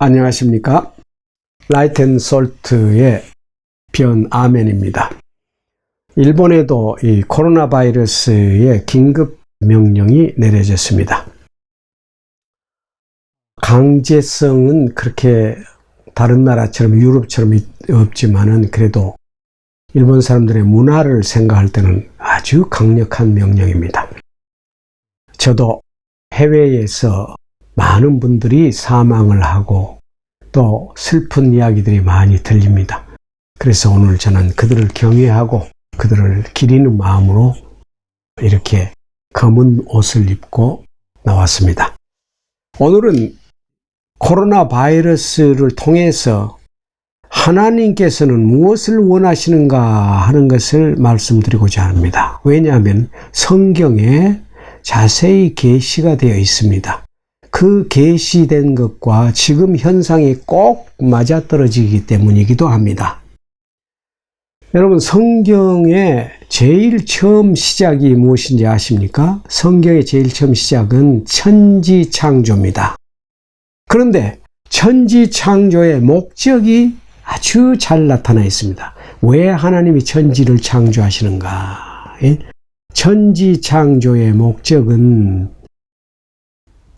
안녕하십니까. 라이텐솔트의 변 아멘입니다. 일본에도 이 코로나 바이러스의 긴급 명령이 내려졌습니다. 강제성은 그렇게 다른 나라처럼 유럽처럼 없지만은 그래도 일본 사람들의 문화를 생각할 때는 아주 강력한 명령입니다. 저도 해외에서 많은 분들이 사망을 하고 또 슬픈 이야기들이 많이 들립니다. 그래서 오늘 저는 그들을 경외하고 그들을 기리는 마음으로 이렇게 검은 옷을 입고 나왔습니다. 오늘은 코로나 바이러스를 통해서 하나님께서는 무엇을 원하시는가 하는 것을 말씀드리고자 합니다. 왜냐하면 성경에 자세히 계시가 되어 있습니다. 그 계시된 것과 지금 현상이 꼭 맞아떨어지기 때문이기도 합니다. 여러분 성경의 제일 처음 시작이 무엇인지 아십니까? 성경의 제일 처음 시작은 천지 창조입니다. 그런데 천지 창조의 목적이 아주 잘 나타나 있습니다. 왜 하나님이 천지를 창조하시는가? 천지 창조의 목적은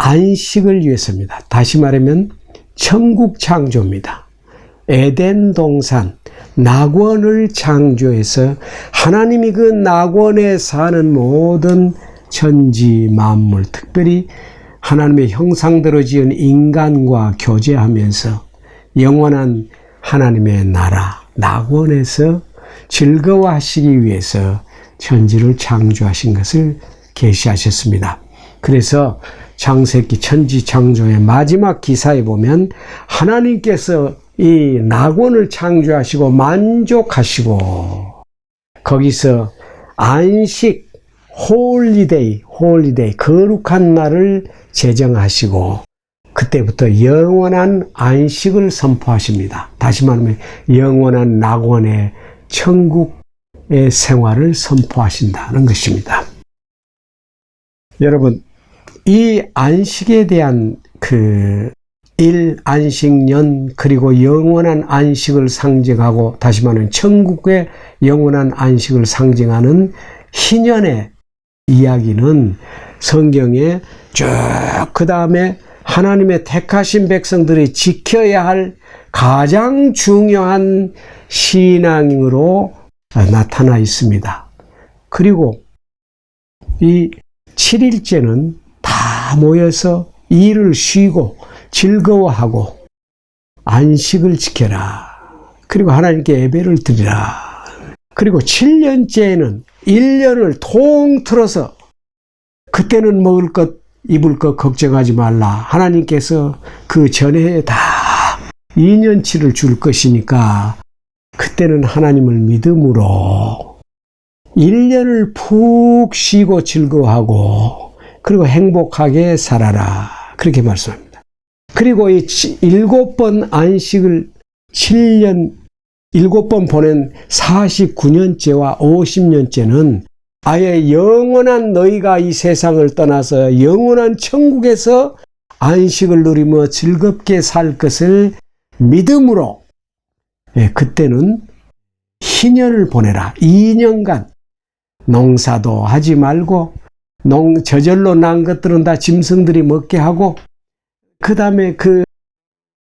안식을 위해서입니다. 다시 말하면 천국 창조입니다. 에덴 동산, 낙원을 창조해서 하나님이 그 낙원에 사는 모든 천지 만물, 특별히 하나님의 형상대로 지은 인간과 교제하면서 영원한 하나님의 나라, 낙원에서 즐거워하시기 위해서 천지를 창조하신 것을 계시하셨습니다. 그래서 창세기 천지 창조의 마지막 기사에 보면 하나님께서 이 낙원을 창조하시고 만족하시고 거기서 안식 홀리데이 홀리데이 거룩한 날을 제정하시고 그때부터 영원한 안식을 선포하십니다. 다시 말하면 영원한 낙원의 천국의 생활을 선포하신다는 것입니다. 여러분 이 안식에 대한 그 일 안식 년 그리고 영원한 안식을 상징하고 다시 말하면 천국의 영원한 안식을 상징하는 희년의 이야기는 성경에 쭉 그 다음에 하나님의 택하신 백성들이 지켜야 할 가장 중요한 신앙으로 나타나 있습니다. 그리고 이 7일째는 다 모여서 일을 쉬고 즐거워하고 안식을 지켜라. 그리고 하나님께 예배를 드리라. 그리고 7년째에는 1년을 통틀어서 그때는 먹을 것, 입을 것 걱정하지 말라. 하나님께서 그 전에 다 2년치를 줄 것이니까 그때는 하나님을 믿음으로 1년을 푹 쉬고 즐거워하고 그리고 행복하게 살아라. 그렇게 말씀합니다. 그리고 이 일곱 번 안식을 7년, 일곱 번 보낸 49년째와 50년째는 아예 영원한 너희가 이 세상을 떠나서 영원한 천국에서 안식을 누리며 즐겁게 살 것을 믿음으로 예, 그때는 희년을 보내라. 2년간 농사도 하지 말고 농 저절로 난 것들은 다 짐승들이 먹게 하고 그 다음에 그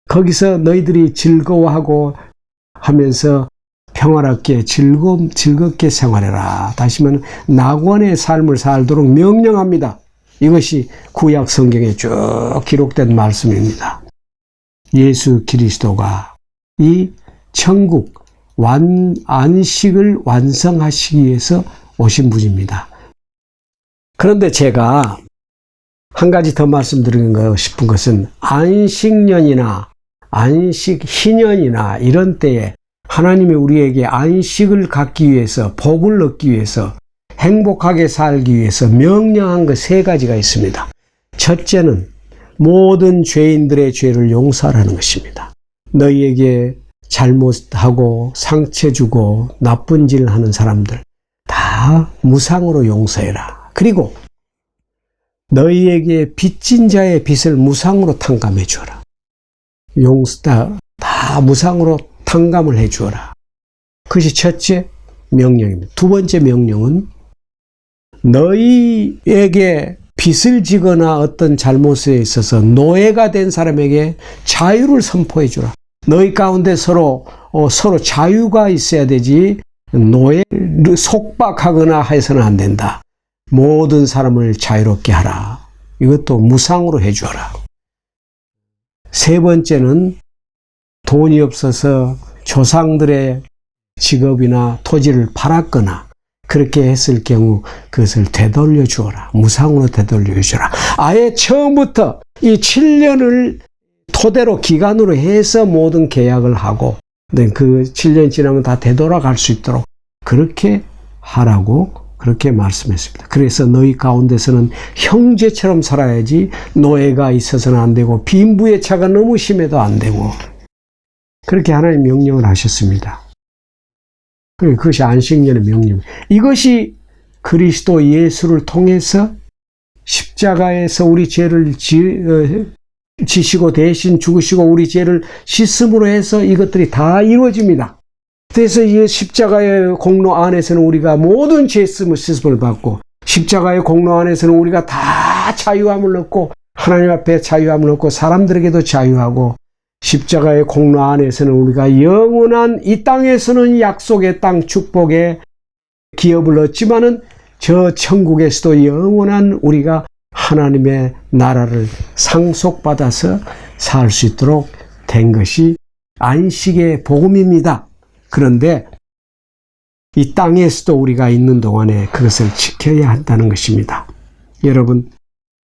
거기서 너희들이 즐거워하고 하면서 평화롭게 즐겁 즐겁게 생활해라. 다시 말하면 낙원의 삶을 살도록 명령합니다. 이것이 구약 성경에 쭉 기록된 말씀입니다. 예수 그리스도가 이 천국 완 안식을 완성하시기 위해서 오신 분입니다. 그런데 제가 한 가지 더 말씀드리고 싶은 것은 안식년이나 안식 희년이나 이런 때에 하나님이 우리에게 안식을 갖기 위해서 복을 얻기 위해서 행복하게 살기 위해서 명령한 것 세 가지가 있습니다. 첫째는 모든 죄인들의 죄를 용서하라는 것입니다. 너희에게 잘못하고 상처 주고 나쁜 짓 하는 사람들 다 무상으로 용서해라. 그리고 너희에게 빚진 자의 빚을 무상으로 탕감해 주어라. 용스다 다 무상으로 탕감을 해 주어라. 그것이 첫째 명령입니다. 두 번째 명령은 너희에게 빚을 지거나 어떤 잘못에 있어서 노예가 된 사람에게 자유를 선포해 주라. 너희 가운데 서로 어, 서로 자유가 있어야 되지 노예를 속박하거나 해서는 안 된다. 모든 사람을 자유롭게 하라. 이것도 무상으로 해 주어라. 세 번째는 돈이 없어서 조상들의 직업이나 토지를 팔았거나 그렇게 했을 경우 그것을 되돌려 주어라. 무상으로 되돌려 주어라. 아예 처음부터 이 7년을 토대로 기간으로 해서 모든 계약을 하고 네, 그 7년 지나면 다 되돌아갈 수 있도록 그렇게 하라고 그렇게 말씀했습니다. 그래서 너희 가운데서는 형제처럼 살아야지 노예가 있어서는 안 되고 빈부의 차가 너무 심해도 안 되고 그렇게 하나님 명령을 하셨습니다. 그것이 안식년의 명령. 이것이 그리스도 예수를 통해서 십자가에서 우리 죄를 지, 어, 지시고 대신 죽으시고 우리 죄를 씻음으로 해서 이것들이 다 이루어집니다. 그래서 이 십자가의 공로 안에서는 우리가 모든 죄씀을 씻음을 받고 십자가의 공로 안에서는 우리가 다 자유함을 얻고 하나님 앞에 자유함을 얻고 사람들에게도 자유하고 십자가의 공로 안에서는 우리가 영원한 이 땅에서는 약속의 땅 축복의 기업을 얻지만은 저 천국에서도 영원한 우리가 하나님의 나라를 상속받아서 살 수 있도록 된 것이 안식의 복음입니다. 그런데 이 땅에서도 우리가 있는 동안에 그것을 지켜야 한다는 것입니다. 여러분,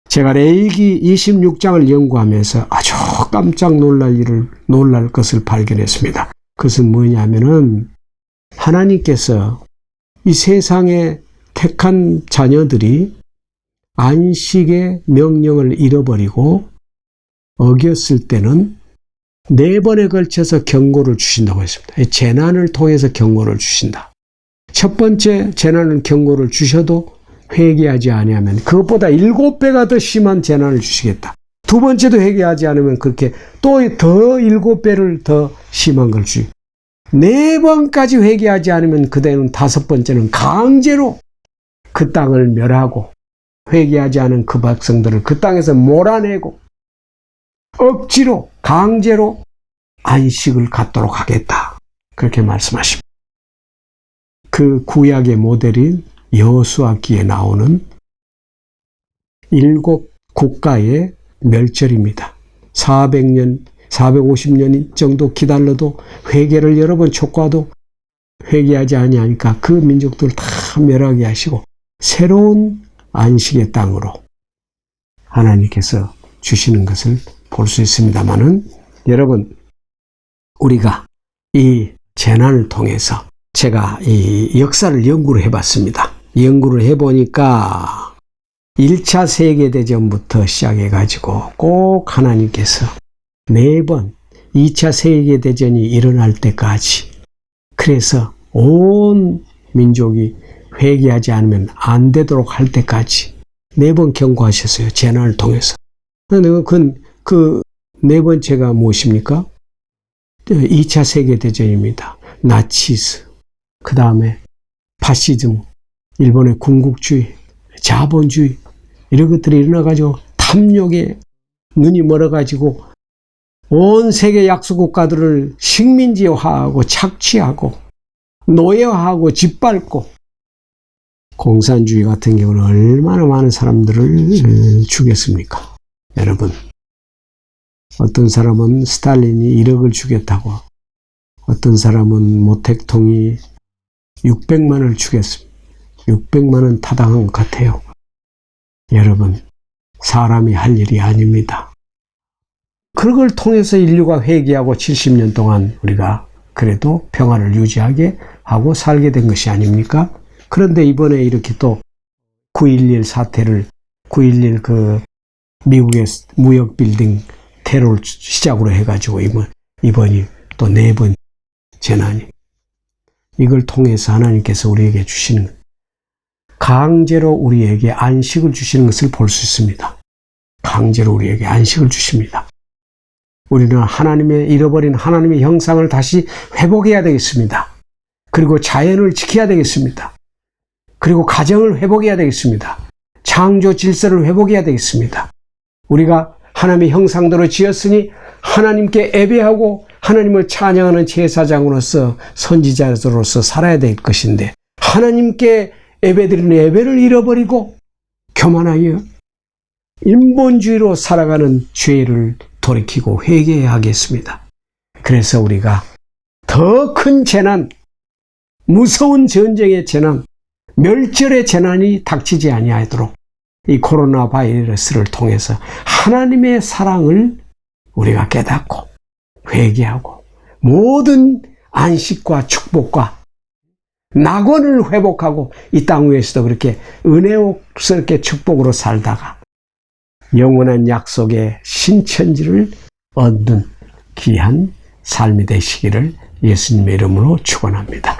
제가 레이기 26장을 연구하면서 아주 깜짝 놀랄 일을, 놀랄 것을 발견했습니다. 그것은 뭐냐면은 하나님께서 이 세상에 택한 자녀들이 안식의 명령을 잃어버리고 어겼을 때는 네 번에 걸쳐서 경고를 주신다고 했습니다. 재난을 통해서 경고를 주신다. 첫 번째 재난은 경고를 주셔도 회개하지 아니하면 그것보다 일곱 배가 더 심한 재난을 주시겠다. 두 번째도 회개하지 않으면 그렇게 또 더 일곱 배를 더 심한 걸 주. 네 번까지 회개하지 않으면 그대는 다섯 번째는 강제로 그 땅을 멸하고 회개하지 않은 그 백성들을 그 땅에서 몰아내고 억지로 강제로 안식을 갖도록 하겠다. 그렇게 말씀하십니다. 그 구약의 모델인 여수아기에 나오는 일곱 국가의 멸절입니다. 400년, 450년 정도 기다려도 회개를 여러 번 촉구해도 회개하지 아니하니까 그 민족들을 다 멸하게 하시고 새로운 안식의 땅으로 하나님께서 주시는 것을 볼 수 있습니다만은 여러분 우리가 이 재난을 통해서 제가 이 역사를 연구를 해봤습니다. 연구를 해보니까 1차 세계대전부터 시작해가지고 꼭 하나님께서 매번 2차 세계대전이 일어날 때까지 그래서 온 민족이 회개하지 않으면 안 되도록 할 때까지 매번 경고하셨어요. 재난을 통해서. 그, 그, 네 번째가 무엇입니까? 2차 세계대전입니다. 나치스, 그 다음에 파시즘, 일본의 군국주의, 자본주의, 이런 것들이 일어나가지고 탐욕에 눈이 멀어가지고 온 세계 약소국가들을 식민지화하고 착취하고 노예화하고 짓밟고 공산주의 같은 경우는 얼마나 많은 사람들을 죽였습니까? 여러분, 어떤 사람은 스탈린이 1억을 주겠다고, 어떤 사람은 모택통이 600만을 주겠습니다. 600만은 타당한 것 같아요. 여러분, 사람이 할 일이 아닙니다. 그걸 통해서 인류가 회개하고 70년 동안 우리가 그래도 평화를 유지하게 하고 살게 된 것이 아닙니까? 그런데 이번에 이렇게 또 9.11 사태를 9.11 그 미국의 무역 빌딩 테러를 시작으로 해가지고 이번, 이번이 또 네 번 재난이 이걸 통해서 하나님께서 우리에게 주시는 강제로 우리에게 안식을 주시는 것을 볼 수 있습니다. 강제로 우리에게 안식을 주십니다. 우리는 하나님의 잃어버린 하나님의 형상을 다시 회복해야 되겠습니다. 그리고 자연을 지켜야 되겠습니다. 그리고 가정을 회복해야 되겠습니다. 창조 질서를 회복해야 되겠습니다. 우리가 하나님의 형상대로 지었으니 하나님께 예배하고 하나님을 찬양하는 제사장으로서 선지자로서 살아야 될 것인데 하나님께 예배드리는 예배를 잃어버리고 교만하여 인본주의로 살아가는 죄를 돌이키고 회개해야 하겠습니다. 그래서 우리가 더 큰 재난, 무서운 전쟁의 재난, 멸절의 재난이 닥치지 아니하도록 이 코로나 바이러스를 통해서 하나님의 사랑을 우리가 깨닫고 회개하고 모든 안식과 축복과 낙원을 회복하고 이 땅 위에서도 그렇게 은혜스럽게 축복으로 살다가 영원한 약속의 신천지를 얻는 귀한 삶이 되시기를 예수님의 이름으로 축원합니다.